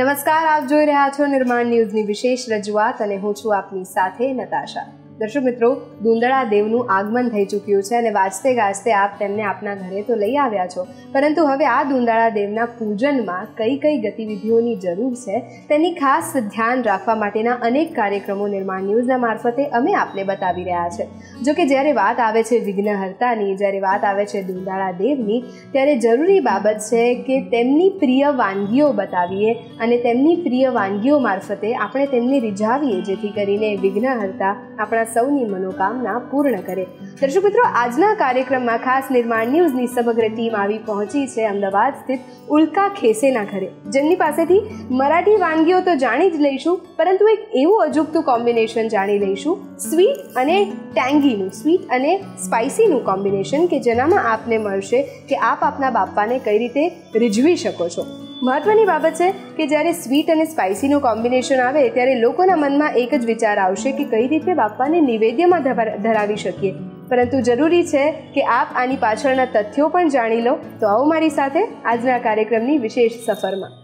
નમસ્કાર, આપ જોઈ રહ્યા છો નિર્માણ ન્યૂઝની વિશેષ રજૂઆત અને હું છું આપની સાથે નતાશા. દર્શક મિત્રો, દુંદળા દેવનું આગમન થઈ ચૂક્યું છે અને વાજતે ગાજતે આપ તેમને આપના ઘરે તો લઈ આવ્યા છો. પરંતુ હવે આ દુંદળા દેવના પૂજનમાં કઈ કઈ ગતિવિધિઓની જરૂર છે તેની ખાસ ધ્યાન રાખવા માટેના અનેક કાર્યક્રમો નિર્માણ ન્યૂઝના મારફતે અમે આપને બતાવી રહ્યા છે. જોકે જ્યારે વાત આવે છે વિઘ્નહર્તાની, જ્યારે વાત આવે છે દુંદાળા દેવની, ત્યારે જરૂરી બાબત છે કે તેમની પ્રિય વાનગીઓ બતાવીએ અને તેમની પ્રિય વાનગીઓ મારફતે આપણે તેમને રીઝાવીએ, જેથી કરીને વિઘ્નહર્તા આપણા સૌની મનોકામના પૂર્ણ કરે. દર્શક મિત્રો, આજના કાર્યક્રમમાં ખાસ નિર્માણ ન્યૂઝની સમગ્ર ટીમ આવી પહોંચી છે અમદાવાદ સ્થિત ઉલ્કા ખેસેના ઘરે. જેમની પાસેથી મરાઠી વાનગીઓ તો જાણી જ લઈશું, પરંતુ એક એવું અજુગતું કોમ્બિનેશન જાણી લઈશું. સ્વીટ અને ટેંગીનું, સ્વીટ અને સ્પાઇસીનું કોમ્બિનેશન કે જેનામાં આપને મળશે કે આપ આપના બાપાને કઈ રીતે રીઝવી શકો છો. મહત્વની બાબત છે કે જ્યારે સ્વીટ અને સ્પાઇસીનું કોમ્બિનેશન આવે, ત્યારે લોકોના મનમાં એક જ વિચાર આવશે કે કઈ રીતે બાપાને નિવેદ્યમાં ધરાવી શકીએ. પરંતુ જરૂરી છે કે આપ આની પાછળના તથ્યો પણ જાણી લો. તો આવો મારી સાથે આજના કાર્યક્રમની વિશેષ સફરમાં.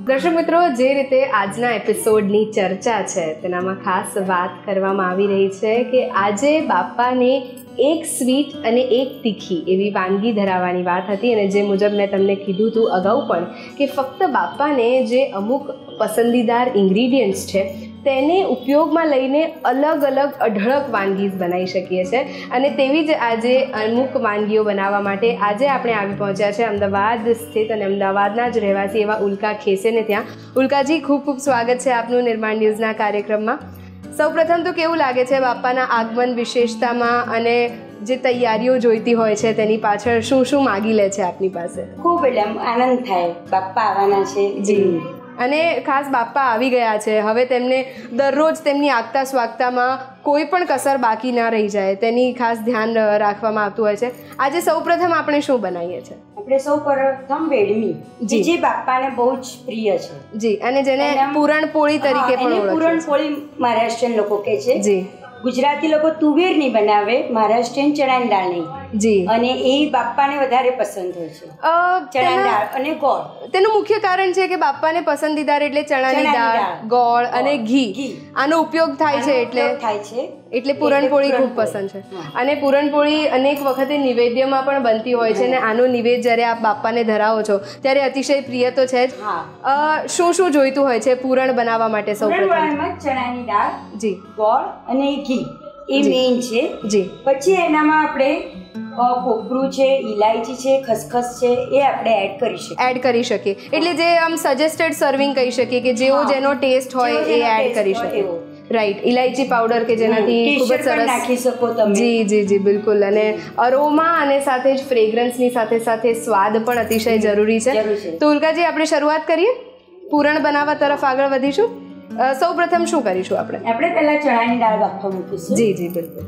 દર્શક મિત્રો, જે રીતે આજના એપિસોડની ચર્ચા છે, તેનામાં ખાસ વાત કરવામાં આવી રહી છે કે આજે બાપાને એક સ્વીટ અને એક તીખી એવી વાનગી ધરાવવાની વાત હતી અને જે મુજબ મેં તમને કીધું હતું અગાઉ પણ કે ફક્ત બાપાને જે અમુક પસંદીદાર ઇન્ગ્રીડિયન્ટ્સ છે તેને ઉપયોગમાં લઈને અલગ અલગ અઢળક વાનગીઝ બનાવી શકીએ છીએ અને તેવી જ આજે અમુક વાનગીઓ બનાવવા માટે આજે આપણે આવી પહોંચ્યા છે અમદાવાદ સ્થિત અને અમદાવાદના જ રહેવાસી એવા ઉલ્કા ખેસેને ત્યાં. ઉલ્કાજી, ખૂબ ખૂબ સ્વાગત છે આપનું નિર્માણ ન્યૂઝના કાર્યક્રમમાં. સૌપ્રથમ તો કેવું લાગે છે બાપાના આગમન વિશેષતામાં અને જે તૈયારીઓ જોઈતી હોય છે તેની પાછળ શું શું માગી લે છે આપની પાસે? ખૂબ એટલે આનંદ થાય. બાપા આવવાના છે, જી. અને ખાસ બાપા આવી ગયા છે. હવે તેમને દરરોજ તેમની આગતા સ્વાગતામાં કોઈ પણ કસર બાકી ના રહી જાય. તેની ખાસ ધ્યાન રાખવામાં આવતું હોય છે. આજે સૌપ્રથમ આપણે શું બનાવીએ છીએ? આપણે સૌ પ્રથમ વેડમી જી. જે બાપાને બહુ જ પ્રિય છે. જી અને જેને પૂરણપોળી તરીકે પણ પૂરણપોળી મહારાષ્ટ્રીયન લોકો કહે છે. જી. ગુજરાતી લોકો તુવેરની બનાવે મહારાષ્ટ્રીયન ચણાની દાળની. જી. અને એ બાપાને વધારે પસંદ હોય છે. ચણાની દાળ અને ગોળ. તેનું મુખ્ય કારણ છે કે બાપાને પસંદીદાર એટલે ચણાની દાળ ગોળ અને ઘી. આનો ઉપયોગ થાય છે એટલે થાય છે. એટલે પૂરણપોળી ખૂબ પસંદ છે. અને પૂરણપોળી અનેક વખતે નિવેદ્યમાં પણ બનતી હોય છે અને આનો નિવેદ જ્યારે આપ બાપાને ધરાવો છો ત્યારે અતિશય પ્રિય તો છે જ. શું શું જોઈતું હોય છે પૂરણ બનાવવા માટે સૌ પ્રથમ? ચણાની દાળ જી. ગોળ અને ઘી. એ. મેઇન છે. જી. પછી એનામાં આપણે કોપરું છે ઇલાયચી છે ખસખસ છે એ આપણે એડ કરી શકીએ. એડ કરી શકીએ. એટલે જે આમ સજેસ્ટેડ સર્વિંગ કહી શકીએ કે જેવો જેનો ટેસ્ટ હોય એ એડ કરી શકીએ. રાઈટ ઇલાયચી પાવડર કે જેનાથી ખૂબ જ t-shirt નાખી શકો તમે. જી જી જી બિલકુલ. અને અરોમા અને સાથે જ ફ્રેગ્રન્સની સાથે સાથે સ્વાદ પણ અતિશય જરૂરી છે. તો ઉલ્કાજી આપણે શરૂઆત કરીએ? પૂરણ બનાવવા તરફ આગળ વધીશું? સૌ પ્રથમ શું કરીશું આપણે? આપણે પહેલા ચણાની દાળ બાફવા મૂકીશું. જી જી બિલકુલ.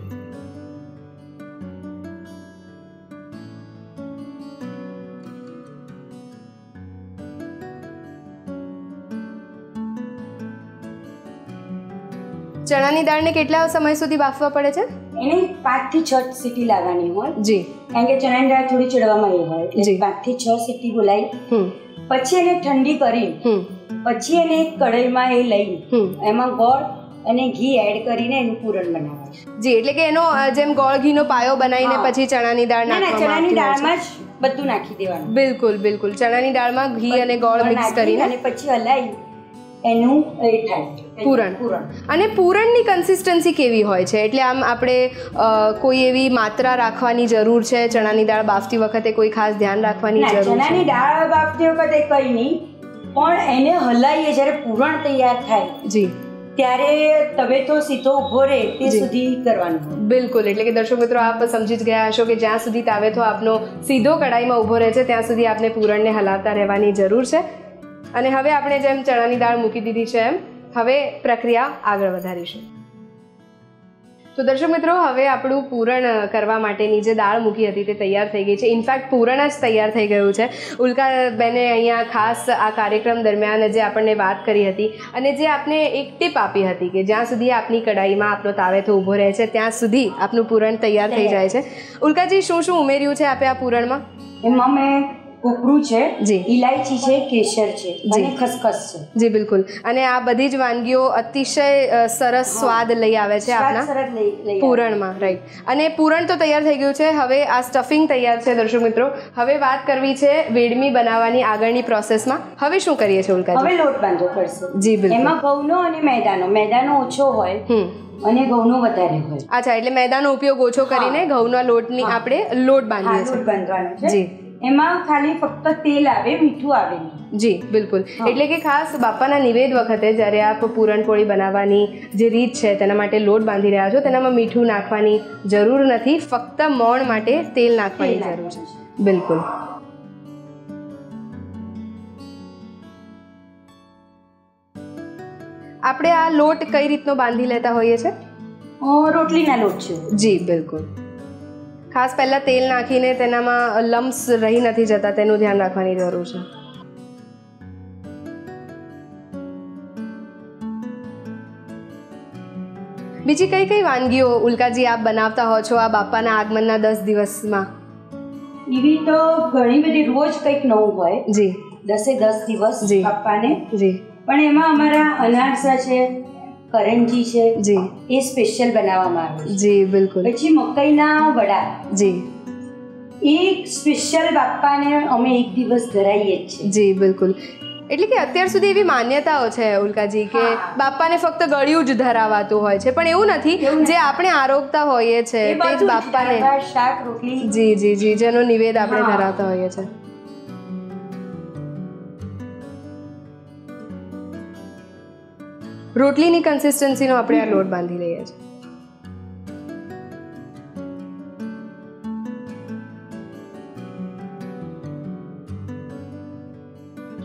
ચણાની દાળને કેટલા સમય સુધી બાફવા પડે છે? એને પાંચથી છ સીટી લાવવાની હોય. જી. કારણ કે ચણાની દાળ થોડી ચડવામાં એ હોય. પાંચથી છ સીટી બોલાવી પછી એને ઠંડી કરી પછી એને એક કઢાઈમાં એ લઈ એમાં ગોળ અને ઘી એડ કરીને એનું પૂરણ બનાવવાનું જી એટલે કે એનો જેમ ગોળ ઘીનો પાયો બનાવીને પછી ચણાની દાળ ના ચણાની. દાળમાં જ બધું નાખી દેવાનું. બિલકુલ બિલકુલ. ચણાની દાળમાં ઘી અને ગોળ મિક્સ કરીને અને પછી હલાવી એનું એ થાય પૂરણ. પૂરણ. અને પૂરણની કન્સિસ્ટન્સી કેવી હોય છે? એટલે આમ આપણે કોઈ એવી માત્રા રાખવાની જરૂર છે? ચણાની દાળ બાફતી વખતે કોઈ ખાસ ધ્યાન રાખવાની જરૂર છે? ચણાની દાળ બાફતી વખતે કંઈ નહીં. પણ એને હલાવીએ જ્યારે પૂરણ તૈયાર થાય જી. ત્યારે તવેથો સીધો ઊભો રહે તે. સુધી કરવાનું બિલકુલ એટલે કે દર્શક મિત્રો આપ સમજી જ ગયા હશો કે જ્યાં સુધી તાવેથો આપનો સીધો કડાઈમાં ઊભો રહે છે ત્યાં સુધી આપને પૂરણને હલાવતા રહેવાની જરૂર છે. અને હવે આપણે જેમ ચણાની દાળ મૂકી દીધી છે એમ હવે પ્રક્રિયા આગળ વધારીશું. તો દર્શક મિત્રો હવે આપણું પૂરણ કરવા માટેની જે દાળ મૂકી હતી તે તૈયાર થઈ ગઈ છે. ઇનફેક્ટ પૂરણ જ તૈયાર થઈ ગયું છે. ઉલ્કા બેને અહીંયા ખાસ આ કાર્યક્રમ દરમિયાન જે આપણને વાત કરી હતી અને જે આપને એક ટીપ આપી હતી કે જ્યાં સુધી આપની કડાઈમાં આપનો તાવેથો ઊભો રહે છે ત્યાં સુધી આપનું પૂરણ તૈયાર થઈ જાય છે. ઉલ્કાજી શું શું ઉમેર્યું છે આપે આ પૂરણમાં? એમાં મેં કોપરું છે. ઇલાયચી છે કેસર છે અને ખસખસ છે. જી બિલકુલ. અને આ બધી જ વાનગીઓ અતિશય સરસ સ્વાદ લઈ આવે છે આપના. પૂરણમાં રાઈટ અને પૂરણ તો તૈયાર થઈ ગયું છે. હવે આ સ્ટફિંગ તૈયાર છે દર્શક મિત્રો. હવે વાત કરવી છે વેડમી બનાવવાની આગળની પ્રોસેસમાં હવે શું કરીએ છીએ ઉલકા હવે લોટ બાંધવો પડશે. જી બિલકુલ. એમાં ઘઉંનો અને મેદાનો. મેદાનો ઓછો હોય હમ. અને ઘઉંનો વધારે હોય. અચ્છા એટલે મેદાનો ઉપયોગ ઓછો કરીને ઘઉંના લોટની આપણે લોટ બાંધીએ બાંધીએ લોટ છીએ બાંધવાનો છે. જી. એમાં ખાલી ફક્ત તેલ આવે મીઠું આવે નહીં. જી બિલકુલ. એટલે કે ખાસ બાપાના નિવેદ વખતે જ્યારે આપ પૂરણપોળી બનાવવાની જે રીત છે તેના માટે લોટ બાંધી રહ્યા છો તેનામાં મીઠું નાખવાની જરૂર નથી ફક્ત મોણ માટે તેલ નાખવાની જરૂર છે. બિલકુલ. આપણે આ લોટ કઈ રીતનો બાંધી લેતા હોઈએ છે? રોટલીના લોટ છે. જી બિલકુલ. ખાસ પહેલાં તેલ નાખીને તેનામાં લમ્સ રહી નથી જતા તેનું ધ્યાન રાખવાની જરૂર છે. બીજી કઈ કઈ વાનગીઓ ઉલ્કાજી આપ બનાવતા હો છો આ બાપાના આગમનના દસ દિવસમાં? એવી તો ઘણી બધી રોજ કંઈક નવું હોય. જી. દસે દસ દિવસ બાપાને. જી. પણ એમાં અમારા અનારસા છે કરંજી છે. જી. એ સ્પેશિયલ બનાવવામાં આવે છે. જી બિલકુલ. પછી મકાઈના વડા. જી. એ સ્પેશિયલ બાપાને અમે એક દિવસ ધરાઈએ જ છે જી બિલકુલ. એટલે કે અત્યાર સુધી એવી માન્યતાઓ છે ઉલ્કાજી કે. બાપાને ફક્ત ગળ્યું જ ધરાવાતું હોય છે. પણ એવું નથી જે આપણે આરોગતા હોઈએ છે તે જ બાપાને શાક રોટલી. જી જી જી જેનો નિવેદ આપણે ધરાવતા હોઈએ છે. રોટલીની કન્સિસ્ટન્સીનો આપણે આ લોટ બાંધી લઈએ છીએ.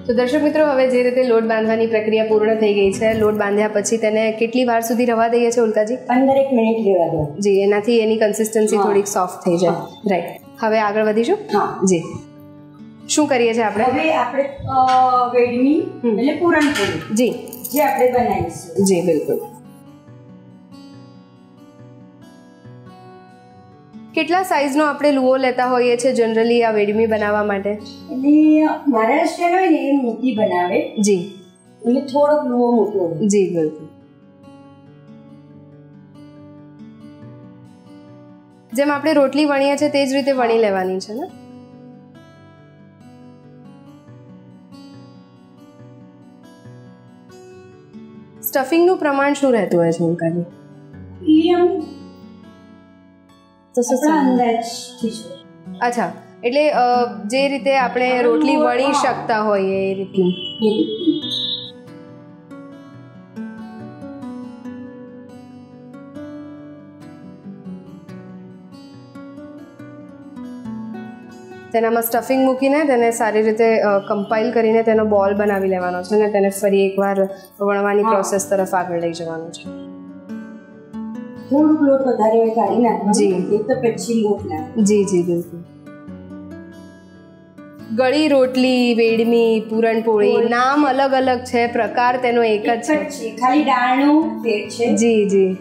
તો દર્શક મિત્રો હવે જે રીતે લોટ બાંધવાની પ્રક્રિયા પૂર્ણ થઈ ગઈ છે લોટ બાંધ્યા પછી તેને કેટલી વાર સુધી રવા દઈએ છીએ ઉલ્કાજી? પંદર એક મિનિટ લેવા દો. જી એનાથી એની કન્સિસ્ટન્સી થોડીક સોફ્ટ થઈ જાય. રાઈટ હવે આગળ વધીશું? હા. જી. શું કરીએ છીએ આપણે? હવે આપણે વેડમી એટલે પૂરણપોળી જી. જે આપણે બનાવીશું. જી બિલકુલ. કેટલા સાઈઝનો આપણે લુઓ લેતા હોઈએ છીએ જનરલી આ વેડમી બનાવવા માટે? એટલે મહારાષ્ટ્ર હોય ને એ મોટી બનાવે. જી. એટલે થોડોક લુઓ મોટો જી બિલકુલ. જેમ આપણે રોટલી વણીએ છીએ તે જ રીતે વણી લેવાની છે ને? સ્ટફિંગનું પ્રમાણ શું રહેતું હોય છે તો? અંદાજથી છે. અચ્છા એટલે જે રીતે આપણે રોટલી વણી શકતા હોઈએ એ રીતની. તેનામાં સ્ટફિંગ મૂકીને તેને સારી રીતે કમ્પાઇલ કરીને તેનો બોલ બનાવી લેવાનો છે અને તેને ફરી એકવાર વણવાની પ્રોસેસ તરફ આગળ લઈ જવાનું છે. થોડુંક લોટ વધારે કાઢી નાખવાનો જી. તો પછી લોટ નાખ. જી જી બિલકુલ. ગળી રોટલી વેડમી પૂરણપોળી નામ અલગ અલગ છે પ્રકાર તેનો એક જ છે. ખાલી ફેર છે. જી જી.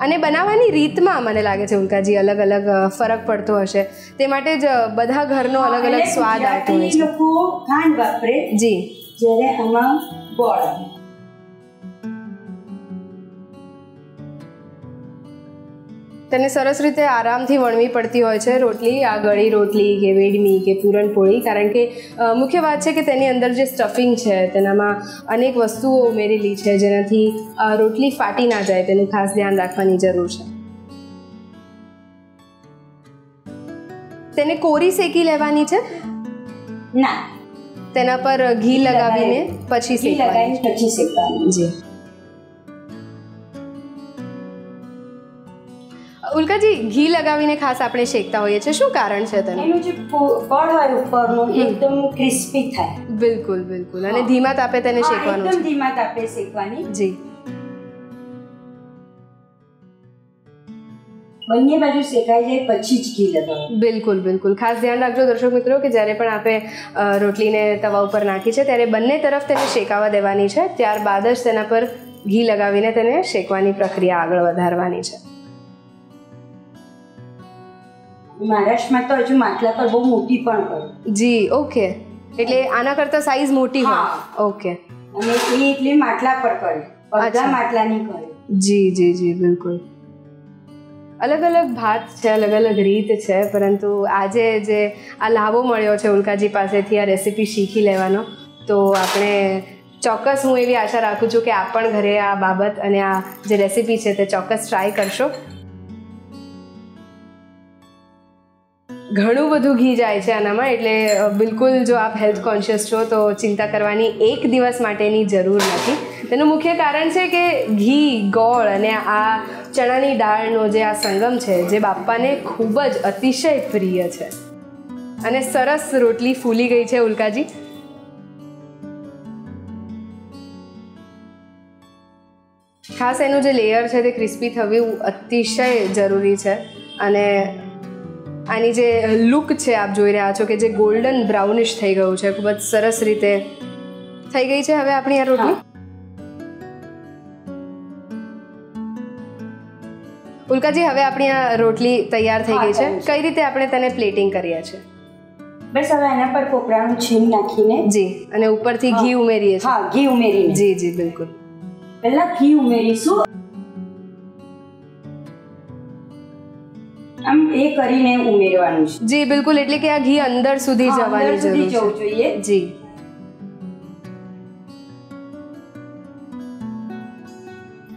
અને બનાવવાની રીતમાં મને લાગે છે ઉલ્કાજી અલગ અલગ ફરક પડતો હશે. તે માટે જ બધા ઘરનો અલગ અલગ સ્વાદ આવતો હોય છે. લોકો ખાંડ વાપરે જી. જ્યારે આમાં ગોળ તેને સરસ રીતે આરામથી વણવી પડતી હોય છે. રોટલી આ ગળી રોટલી કે વેડમી કે પૂરણપોળી કારણ કે મુખ્ય વાત છે કે તેની અંદર જે સ્ટફિંગ છે તેનામાં અનેક વસ્તુઓ ઉમેરેલી છે જેનાથી રોટલી ફાટી ના જાય. તેનું ખાસ ધ્યાન રાખવાની જરૂર છે. તેને કોરી શેકી લેવાની છે? ના. તેના પર ઘી લગાવીને પછી શેકવાની પછી શેકવાની જી. ઉલ્કાજી ઘી લગાવીને ખાસ આપણે શેકતા હોઈએ છીએ. શું કારણ છે તેનું? એનું જે પડ હોય ઉપરનું એકદમ ક્રિસ્પી થાય. બિલકુલ બિલકુલ. અને ધીમા તાપે તેને શેકવાનું એકદમ ધીમા તાપે શેકવાની. જી. બંને બાજુ શેકાઈ જાય પછી જ ઘી લગાવો. બિલકુલ બિલકુલ. ખાસ ધ્યાન રાખજો દર્શક મિત્રો કે જ્યારે પણ આપણે રોટલીને તવા ઉપર નાખી છે ત્યારે બંને તરફ તેને શેકાવા દેવાની છે. ત્યારબાદ જ તેના પર ઘી લગાવીને તેને શેકવાની પ્રક્રિયા આગળ વધારવાની છે. મહારાષ્ટ્રમાં તો હજુ માટલા પર બહુ મોટી પણ કરે જી ઓકે. એટલે આના કરતાં સાઈઝ મોટી હોય. ઓકે. અને એ એટલે માટલા પર કરે. અડધા માટલાની કરે. જી જી જી બિલકુલ. અલગ અલગ ભાત છે અલગ અલગ રીત છે પરંતુ આજે જે આ લાભો મળ્યો છે ઉલ્કાજી પાસેથી આ રેસીપી શીખી લેવાનો તો આપણે ચોક્કસ હું એવી આશા રાખું છું કે આપ પણ ઘરે આ બાબત અને આ જે રેસીપી છે તે ચોક્કસ ટ્રાય કરશો. ઘણું બધું ઘી જાય છે આનામાં, એટલે બિલકુલ જો આપ હેલ્થ કોન્શિયસ છો, તો ચિંતા કરવાની એક દિવસ માટેની જરૂર નથી. તેનું મુખ્ય કારણ છે કે ઘી, ગોળ અને આ ચણાની દાળનો જે આ સંગમ છે, જે બાપ્પાને ખૂબ જ અતિશય પ્રિય છે. અને સરસ રોટલી ફૂલી ગઈ છે, ઉલ્કાજી. ખાસ એનું જે લેયર છે, તે ક્રિસ્પી થવું અતિશય જરૂરી છે. અને આની જે લુક છે આપ જોઈ રહ્યા છો કે જે ગોલ્ડન બ્રાઉનિશ થઈ ગયું છે ખૂબ જ સરસ રીતે થઈ ગઈ છે હવે આપણી આ રોટલી. ઉલ્કાજી હવે આપણી આ રોટલી તૈયાર થઈ ગઈ છે. કઈ રીતે આપણે તેને પ્લેટિંગ કરીએ છીએ? બસ હવે એના પર કોપરાનું છીણ નાખીને. જી અને ઉપરથી ઘી ઉમેરીએ છીએ. હા ઘી ઉમેરીને. જી જી બિલકુલ. પહેલા ઘી ઉમેરીશું આમ એ કરીને ઉમેરવાનું છે. જી બિલકુલ. એટલે કે આ ઘી અંદર સુધી જવાની જરૂર જવું જોઈએ. જી.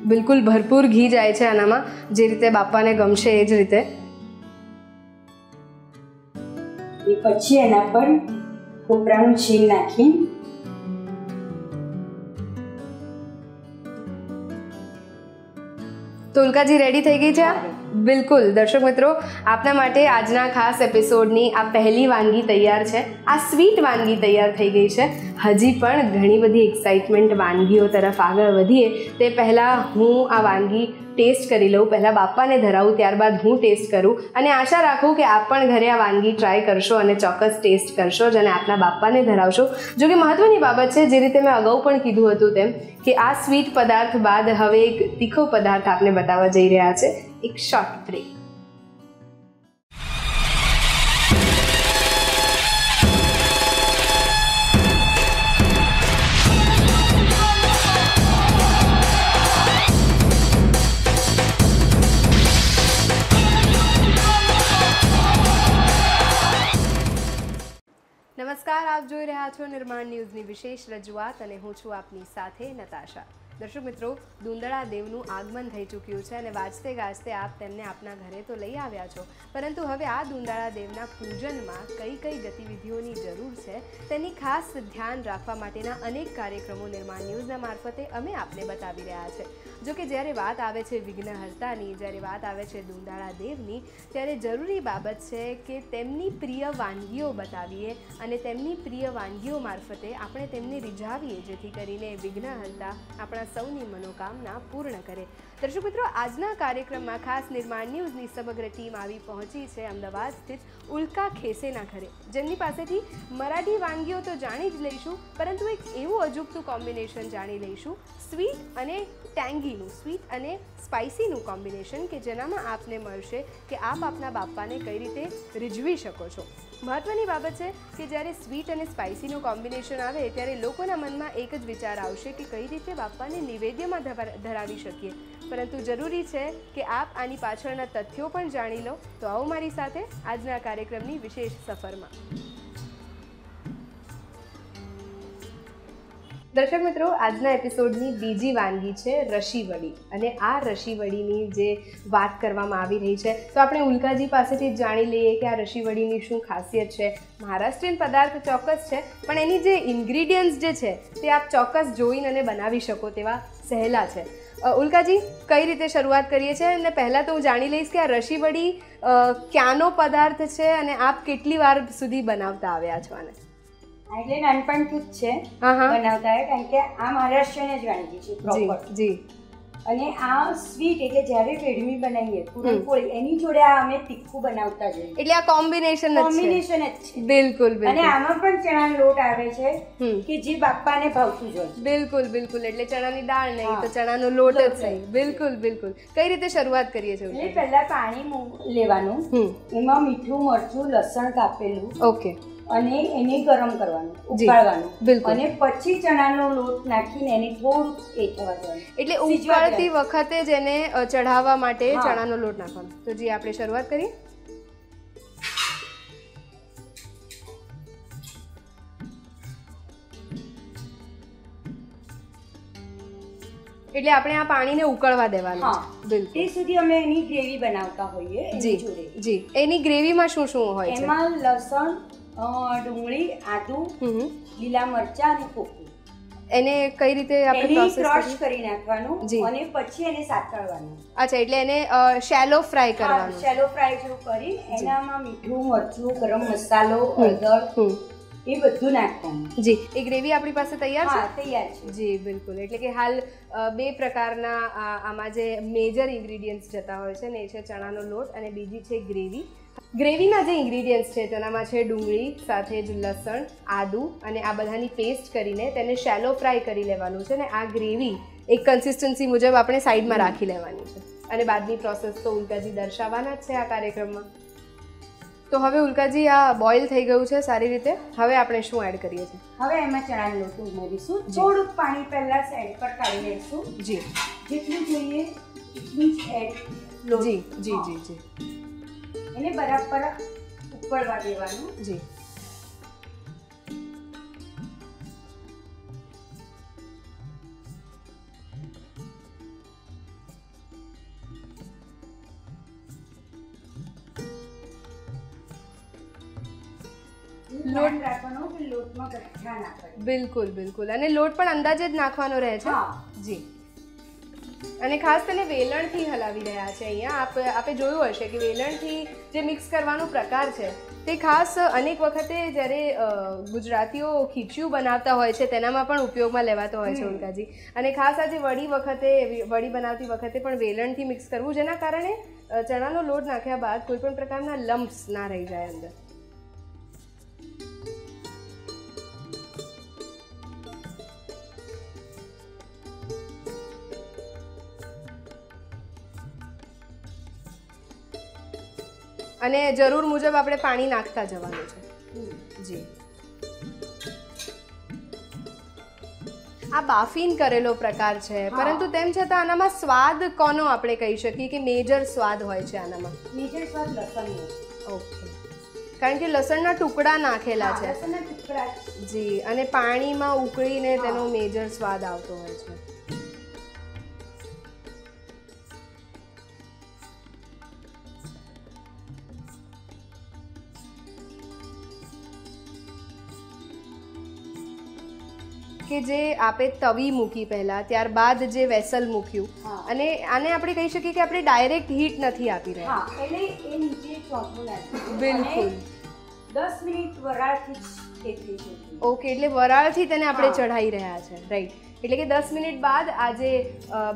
બિલકુલ ભરપૂર ઘી જાય છે આનામાં. જે રીતે બાપાને ગમશે એ જ રીતે. પછી એના પર કોપરાનું છીણ નાખી તો ઉલ્કાજી રેડી થઈ ગઈ છે આ? બિલકુલ. દર્શક મિત્રો, આપના માટે આજના ખાસ એપિસોડની આ પહેલી વાનગી તૈયાર છે. આ સ્વીટ વાનગી તૈયાર થઈ ગઈ છે. હજી પણ ઘણી બધી એક્સાઇટમેન્ટ વાનગીઓ તરફ આગળ વધીએ. તે પહેલાં હું આ વાનગી ટેસ્ટ કરી લઉં. પહેલાં બાપાને ધરાવું, ત્યારબાદ હું ટેસ્ટ કરું. અને આશા રાખું કે આપ પણ ઘરે આ વાનગી ટ્રાય કરશો અને ચોક્કસ ટેસ્ટ કરશો જ અને આપના બાપાને ધરાવશો. જો કે મહત્ત્વની બાબત છે, જે રીતે મેં અગાઉ પણ કીધું હતું તેમ, કે આ સ્વીટ પદાર્થ બાદ હવે એક તીખો પદાર્થ આપને બતાવવા જઈ રહ્યા છે. એક શોર્ટ બ્રેક નમસ્કાર, આપ જોઈ રહ્યા છો નિર્માણ ન્યૂઝની વિશેષ રજૂઆત અને હું છું આપની સાથે નતાશા. દર્શક મિત્રો, દુંદળા દેવનું આગમન થઈ ચૂક્યું છે અને વાજતે ગાજતે આપ તેમને આપના ઘરે તો લઈ આવ્યા છો. પરંતુ હવે આ દુંદાળા દેવના પૂજનમાં કઈ કઈ ગતિવિધિઓની જરૂર છે તેની ખાસ ધ્યાન રાખવા માટેના અનેક કાર્યક્રમો નિર્માણ ન્યૂઝના મારફતે અમે આપને બતાવી રહ્યા છે. જો કે જ્યારે વાત આવે છે વિઘ્નહર્તાની, જ્યારે વાત આવે છે દુંદાળા દેવની, ત્યારે જરૂરી બાબત છે કે તેમની પ્રિય વાનગીઓ બતાવીએ અને તેમની પ્રિય વાનગીઓ મારફતે આપણે તેમને રીઝાવીએ, જેથી કરીને વિઘ્નહર્તા આપણા સૌની મનોકામના પૂર્ણ કરે. દર્શક મિત્રો, આજના કાર્યક્રમમાં ખાસ નિર્માણ ન્યૂઝની સમગ્ર ટીમ આવી પહોંચી છે અમદાવાદ સ્થિત ઉલ્કા ખેસેના ઘરે. જેમની પાસેથી મરાઠી વાનગીઓ તો જાણી જ લઈશું, પરંતુ એક એવું અજુગતું કોમ્બિનેશન જાણી લઈશું. સ્વીટ અને ટેંગીનું, સ્વીટ અને સ્પાઇસીનું કોમ્બિનેશન કે જેનામાં આપને મળશે કે આપ આપના બાપાને કઈ રીતે રીઝવી શકો છો. મહત્વની બાબત છે કે જ્યારે સ્વીટ અને સ્પાઇસીનું કોમ્બિનેશન આવે ત્યારે લોકોના મનમાં એક જ વિચાર આવશે કે કઈ રીતે બાપાને નિવેદ્યમાં ધરા- ધરાવી શકીએ. પરંતુ જરૂરી છે કે આપ આની પાછળના તથ્યો પણ જાણી લો. તો આવો મારી સાથે આજના કાર્યક્રમની વિશેષ સફરમાં. દર્શક મિત્રો, આજના એપિસોડની બીજી વાનગી છે રશીવડી અને આ રશીવડીની જે વાત કરવામાં આવી રહી છે, તો આપણે ઉલ્કાજી પાસેથી જાણી લઈએ કે આ રશીવડીની શું ખાસિયત છે. મહારાષ્ટ્રીયન પદાર્થ ચોક્કસ છે, પણ એની જે ઇન્ગ્રીડિયન્ટ્સ જે છે, તે આપ ચોક્કસ જોઈને અને બનાવી શકો તેવા સહેલા છે. ઉલ્કાજી, કઈ રીતે શરૂઆત કરીએ છીએ? અને પહેલાં તો હું જાણી લઈશ કે આ રશીવડી ક્યાંનો પદાર્થ છે અને આપ કેટલી વાર સુધી બનાવતા આવ્યા છો આને? એટલે નાનપણથી જ છે બનાવતા કારણ કે આ મહારાષ્ટ્રની જ વાનગી છે પ્રોપર જી. અને આ સ્વીટ એટલે જ્યારે વેડમી બનાવીએ પૂરણપોળી એની જોડે આ અમે તીખું બનાવતા જોઈએ. એટલે આ કોમ્બિનેશન કોમ્બિનેશન જ છે. બિલકુલ અને આમાં પણ ચણાનો લોટ આવે છે કે જે બાપાને ભાવતું જ હોય બિલકુલ બિલકુલ. એટલે ચણાની દાળ નહીં તો ચણાનો લોટ જ નહીં. બિલકુલ બિલકુલ. કઈ રીતે શરૂઆત કરીએ છીએ? એટલે પહેલા પાણી લેવાનું. એમાં મીઠું મરચું લસણ કાપેલું. ઓકે. અને એને ગરમ કરવાનું ઉકાળવાનું. બિલકુલ. અને પછી ચણાનો લોટ નાખીને એને થોડું એ થવા દેવાનું એટલે ઉકાળતી વખતે જ એને ચઢાવવા માટે ચણાનો લોટ નાખવાનો. તો જી આપણે શરૂઆત કરીએ. એટલે આપણે આ પાણીને ઉકળવા દેવાનું. બિલકુલ. તે સુધી અમે એની ગ્રેવી બનાવતા હોઈએ જી જી. એની ગ્રેવીમાં શું શું હોય છે? એમાં લસણ ડુંગળી આદુ. લીલા મરચા અને કોકું એને કઈ રીતે આપણે પ્રોસેસ ક્રશ કરી નાખવાનું અને પછી એને સાતળવાનું. અચ્છા એટલે એને શેલો ફ્રાય કરવાનું. શેલો ફ્રાય જેવું કરી એનામાં મીઠું મરચું ગરમ મસાલો હળદર એ બધું નાખવાનું. જી. એ ગ્રેવી આપણી પાસે તૈયાર છે? તૈયાર છે. જી બિલકુલ. એટલે કે હાલ બે પ્રકારના આમાં જે મેજર ઇન્ગ્રીડિયન્ટ્સ જતા હોય છે ને એ છે ચણાનો લોટ અને બીજી છે ગ્રેવી ગ્રેવીના જે ઇન્ગ્રીડિયન્ટ્સ છે તેનામાં છે ડુંગળી સાથે જ લસણ આદુ અને આ બધાની પેસ્ટ કરીને તેને શેલો ફ્રાય કરી લેવાનું છે અને આ ગ્રેવી એક કન્સિસ્ટન્સી મુજબ આપણે સાઈડમાં રાખી લેવાની છે. અને બાદની પ્રોસેસ તો ઉલ્કાજી દર્શાવવાના જ છે આ કાર્યક્રમમાં. તો હવે ઉલ્કાજી આ બોઇલ થઈ ગયું છે સારી રીતે. હવે આપણે શું એડ કરીએ છીએ? હવે એમાં ચણાનો લોટ ઉમેરીશું. થોડુંક પાણી પહેલા સાઈડ પર કાઢી લઈશું. જી. જેટલું જોઈએ એટલું જ એડ જી જી જી જી. એને બરાબર ઉકળવા દેવાનું. જી. લોટ રાખવાનો કે લોટમાં ગઠ્ઠા ના પડે બિલકુલ બિલકુલ. અને લોટ પણ અંદાજે જ નાખવાનો રહે છે? જી. અને ખાસ તેને વેલણથી હલાવી રહ્યા છે અહીંયા. આપ આપે જોયું હશે કે વેલણથી જે મિક્સ કરવાનો પ્રકાર છે તે ખાસ અનેક વખતે જ્યારે ગુજરાતીઓ ખીચિયું બનાવતા હોય છે તેનામાં પણ ઉપયોગમાં લેવાતો હોય છે. ઉલ્કાજી. અને ખાસ આજે વડી વખતે વડી બનાવતી વખતે પણ વેલણથી મિક્સ કરવું જેના કારણે ચણાનો લોટ નાખ્યા બાદ કોઈ પણ પ્રકારના લમ્પ્સ ના રહી જાય અંદર. અને જરૂર મુજબ આપણે પાણી નાખતા જવાનું છે. જી. આ બાફીન કરેલો પ્રકાર છે. પરંતુ તેમ છતાં આનામાં સ્વાદ કોનો આપણે કહી શકીએ કે મેજર સ્વાદ હોય છે આનામાં? મેજર સ્વાદ લસણનો. ઓકે. કારણ કે લસણના ટુકડા નાખેલા છે. લસણના ટુકડા. જી અને પાણીમાં ઉકળીને તેનો મેજર સ્વાદ આવતો હોય છે. કે જે આપે તવી મૂકી પહેલા ત્યારબાદ જે વેસલ મૂક્યું. અને આને આપણે કહી શકીએ કે આપણે ડાયરેક્ટ હીટ નથી આપી રહ્યા. એટલે એ નીચે બિલકુલ. દસ મિનિટ વરાળથી ઓકે એટલે વરાળથી તેને આપણે. ચઢાઈ રહ્યા છે. રાઈટ એટલે કે દસ મિનિટ બાદ આ જે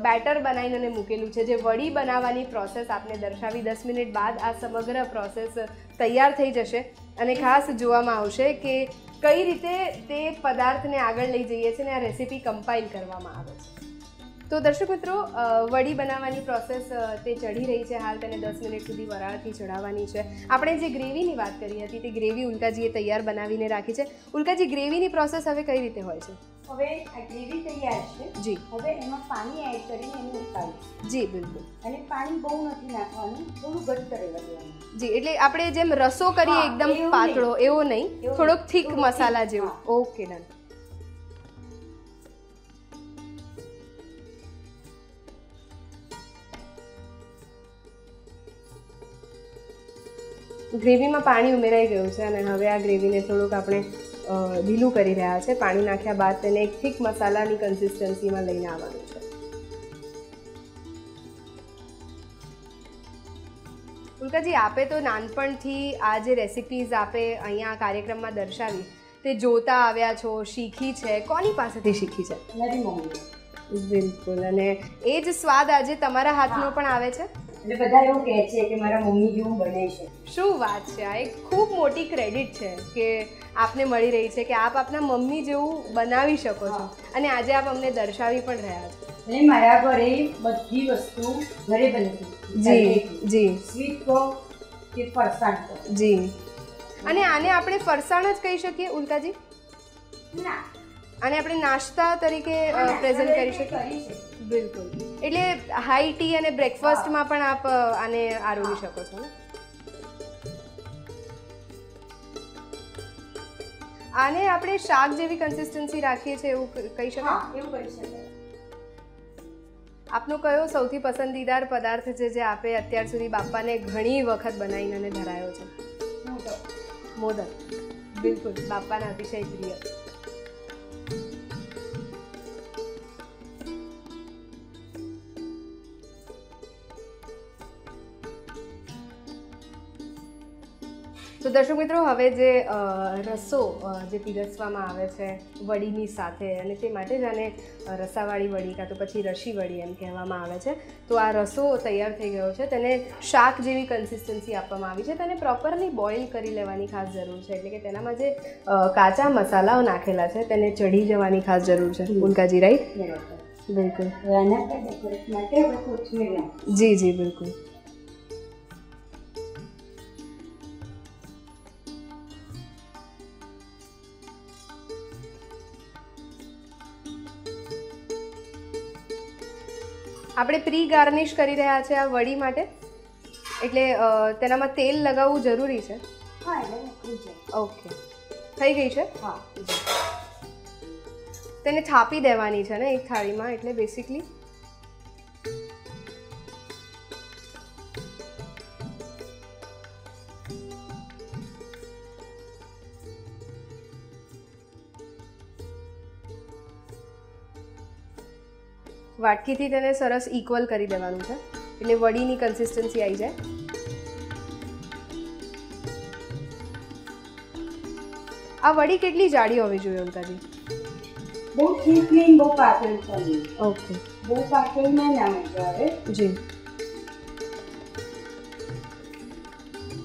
બેટર બનાવીને મૂકેલું છે જે વડી બનાવવાની પ્રોસેસ આપને દર્શાવી દસ મિનિટ બાદ આ સમગ્ર પ્રોસેસ તૈયાર થઈ જશે. અને ખાસ જોવામાં આવશે કે કઈ રીતે તે પદાર્થને આગળ લઈ જઈએ છીએ અને આ રેસીપી કમ્પાઇલ કરવામાં આવે છે. તો દર્શક મિત્રો વડી બનાવવાની પ્રોસેસ તે ચઢી રહી છે હાલ, તેને દસ મિનિટ સુધી વરાળથી ચઢાવવાની છે. આપણે જે ગ્રેવીની વાત કરી હતી, તે ગ્રેવી ઉલ્કાજીએ તૈયાર બનાવીને રાખી છે. ઉલ્કાજી, ગ્રેવીની પ્રોસેસ હવે કઈ રીતે હોય છે? હવે આ ગ્રેવી તૈયાર છે. જી. હવે એમાં પાણી એડ કરીને એને ઉકાળીશું. જી બિલકુલ. અને પાણી બહુ નથી નાખવાનું થોડું ઘટ્ટ રહેવા દેવાનું જી એટલે આપણે જેમ રસો કરીએ એકદમ પાતળો એવો નહીં. થોડોક થીક મસાલા જેવો. Okay done. ગ્રેવીમાં પાણી ઉમેરાઈ ગયું છે અને હવે આ ગ્રેવીને થોડુંક આપણે ઢીલું કરી રહ્યા છે. પાણી નાખ્યા બાદ તેને એક થીક મસાલાની કન્સિસ્ટન્સીમાં લઈને આવવાનું છે. ઉલ્કાજી આપે તો નાનપણથી આ જે રેસિપીઝ આપે અહીંયા કાર્યક્રમમાં દર્શાવી તે જોતા આવ્યા છો શીખી છે. કોની પાસેથી શીખી છે? મારી મમ્મી બિલકુલ. અને એ જ સ્વાદ આજે તમારા હાથનો પણ આવે છે? એટલે બધા એવું કહે છે કે મારા મમ્મી જેવું બને છે. શું વાત છે? આ એક ખૂબ મોટી ક્રેડિટ છે કે આપને મળી રહી છે કે આપ આપના મમ્મી જેવું બનાવી શકો છો. અને આજે આપ અમને દર્શાવી પણ રહ્યા છો. અને મારા ઘરે બધી વસ્તુ ઘરે બનતી જી જી. સ્વીટ કહો કે ફરસાણ કહો જી. અને આને આપણે ફરસાણ જ કહી શકીએ ઉલ્કાજી? ના. અને આપણે નાસ્તા તરીકે પ્રેઝન્ટ કરી શકીએ. બિલકુલ. એટલે હાઈ ટી અને બ્રેકફાસ્ટમાં પણ આપ આને આરોગી શકો છો? આને આપણે શાક જેવી કન્સિસ્ટન્સી રાખીએ છીએ એવું કહી શકાય? એવું કહી શકાય. આપનો કયો સૌથી પસંદીદાર પદાર્થ છે જે આપે અત્યાર સુધી બાપાને ઘણી વખત બનાવીને ધરાયો છે? તો મોદક. બિલકુલ બાપાના અતિશય પ્રિય. તો દર્શક મિત્રો હવે જે રસો જે પીરસવામાં આવે છે વડીની સાથે અને તે માટે જ આને રસાવાળી વડી કાં તો પછી રસી વડી એમ કહેવામાં આવે છે. તો આ રસો તૈયાર થઈ ગયો છે. તેને શાક જેવી કન્સિસ્ટન્સી આપવામાં આવી છે. તેને પ્રોપરલી બોઇલ કરી લેવાની ખાસ જરૂર છે. એટલે કે તેનામાં જે કાચા મસાલાઓ નાખેલા છે તેને ચઢી જવાની ખાસ જરૂર છે. ઉલકાજી રાઈટ? બિલકુલ. જી જી બિલકુલ. આપણે પ્રી ગાર્નિશ કરી રહ્યા છે આ વડી માટે. એટલે તેનામાં તેલ લગાવવું જરૂરી છે. હા એટલે ઓકે. થઈ ગઈ છે? હા તેને થાપી દેવાની છે ને એક થાળીમાં એટલે બેસિકલી વાટકીથી તેને સરસ ઇક્વલ કરી દેવાનું છે. એટલે વડીની કન્સિસ્ટન્સી આવી જાય. આ વડી કેટલી જાડી હોવી જોઈએ અંકાજી બહુ થીક નહીં બહુ પાતળી પણ ઓકે. બહુ પાતળી ના ના આવે જી.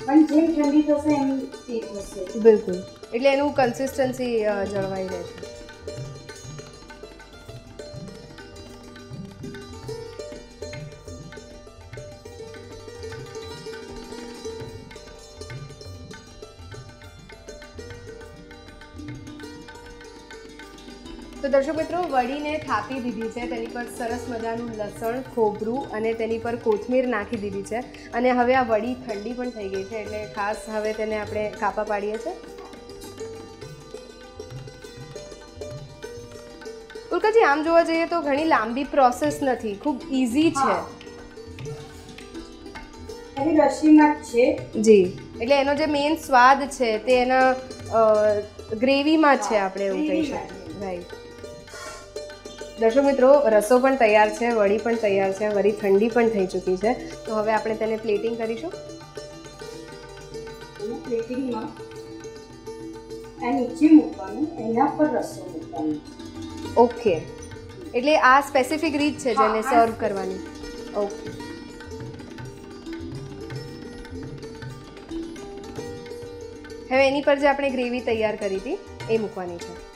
પણ જેમ ઠંડી થશે એમ થીક હશે. બિલકુલ. એટલે એનું કન્સિસ્ટન્સી જળવાઈ રહેશે. તો દર્શક મિત્રો વડીને થાપી દીધી છે. તેની પર સરસ મજાનું લસણ ખોબરું અને તેની પર કોથમીર નાખી દીધી છે. અને હવે આ વડી ઠંડી પણ થઈ ગઈ છે એટલે ખાસ હવે તેને આપણે કાપા પાડીએ છીએ. ઉલ્કાજી આમ જોવા જઈએ તો ઘણી લાંબી પ્રોસેસ નથી ખૂબ ઇઝી છે. જ છે. જી. એટલે એનો જે મેઇન સ્વાદ છે તે એના ગ્રેવીમાં છે આપણે એવું કહી શકીએ. રાઈટ દર્શક મિત્રો રસો પણ તૈયાર છે વડી પણ તૈયાર છે વળી ઠંડી પણ થઈ ચૂકી છે. તો હવે આપણે તેને પ્લેટિંગ કરીશું. પ્લેટિંગમાં આ નીચે મૂકવાનું એના પર રસો મૂકવાનો. ઓકે. એટલે આ સ્પેસિફિક રીત છે જેને સર્વ કરવાની. ઓકે. હવે એની પર જે આપણે ગ્રેવી તૈયાર કરી હતી એ મૂકવાની છે.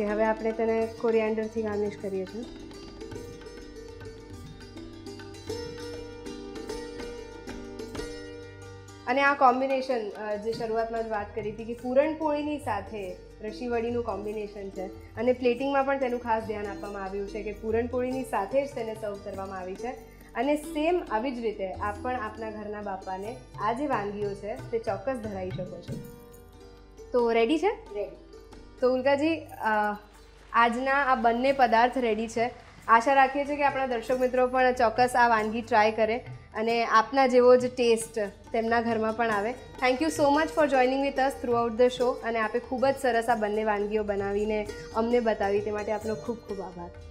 ઓકે, હવે આપણે તેને કોરિયાન્ડરથી ગાર્નિશ કરીએ છીએ. અને આ કોમ્બિનેશન જે શરૂઆતમાં જ વાત કરી હતી કે પૂરણપોળીની સાથે રશીવડીનું કોમ્બિનેશન છે. અને પ્લેટિંગમાં પણ તેનું ખાસ ધ્યાન આપવામાં આવ્યું છે કે પૂરણપોળીની સાથે જ તેને સર્વ કરવામાં આવી છે. અને સેમ આવી જ રીતે આપ પણ આપના ઘરના બાપાને આ જે વાનગીઓ છે તે ચોક્કસ ધરાવી શકો છો. તો રેડી છે? રેડી તો ઉલ્કાજી આજના આ બંને પદાર્થ રેડી છે. આશા રાખીએ છીએ કે આપણા દર્શક મિત્રો પણ ચોક્કસ આ વાનગી ટ્રાય કરે અને આપના જેવો જ ટેસ્ટ તેમના ઘરમાં પણ આવે. Thank you so much for joining with us throughout the show અને આપે ખૂબ જ સરસ આ બંને વાનગીઓ બનાવીને અમને બતાવી. તે માટે આપનો ખૂબ ખૂબ આભાર.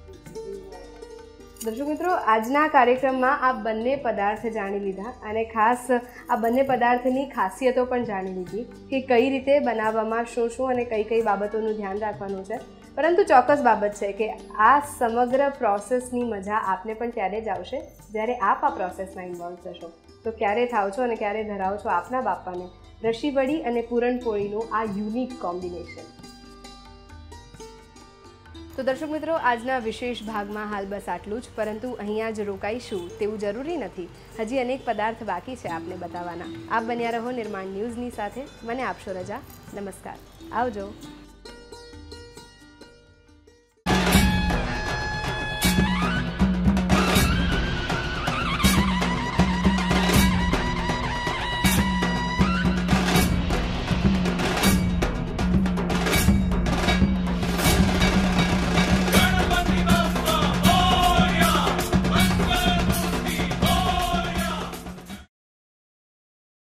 દર્શક મિત્રો, આજના કાર્યક્રમમાં આ બંને પદાર્થ જાણી લીધા અને ખાસ આ બંને પદાર્થની ખાસિયતો પણ જાણી લીધી કે કઈ રીતે બનાવવામાં શું શું અને કઈ કઈ બાબતોનું ધ્યાન રાખવાનું છે. પરંતુ ચોક્કસ બાબત છે કે આ સમગ્ર પ્રોસેસની મજા આપને પણ ત્યારે જ આવશે જ્યારે આપ આ પ્રોસેસમાં ઇન્વોલ્વ થશો. તો ક્યારે થાવ છો અને ક્યારે ધરાવો છો આપના બાપાને? રશીવડી અને પૂરણપોળીનું આ યુનિક કોમ્બિનેશન. તો દર્શક મિત્રો, આજના વિશેષ ભાગમાં હાલ બસ આટલું જ, પરંતુ અહીંયા જ રોકાઈશું તેવું જરૂરી નથી. હજી અનેક પદાર્થ બાકી છે આપને બતાવવાના. આપ બન્યા રહો નિર્માણ ન્યૂઝની સાથે. મને આપશો રજા. નમસ્કાર. આવજો.